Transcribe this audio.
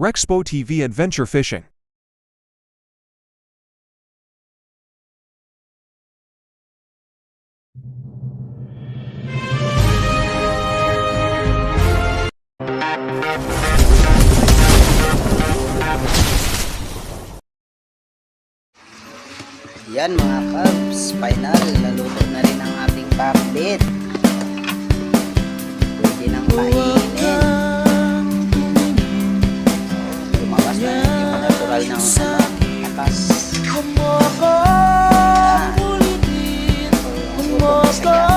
Rexpo TV Adventure Fishing Yan mga cubs, final, naluto na rin ang ating pakbit. natural na atas. Ayan. So,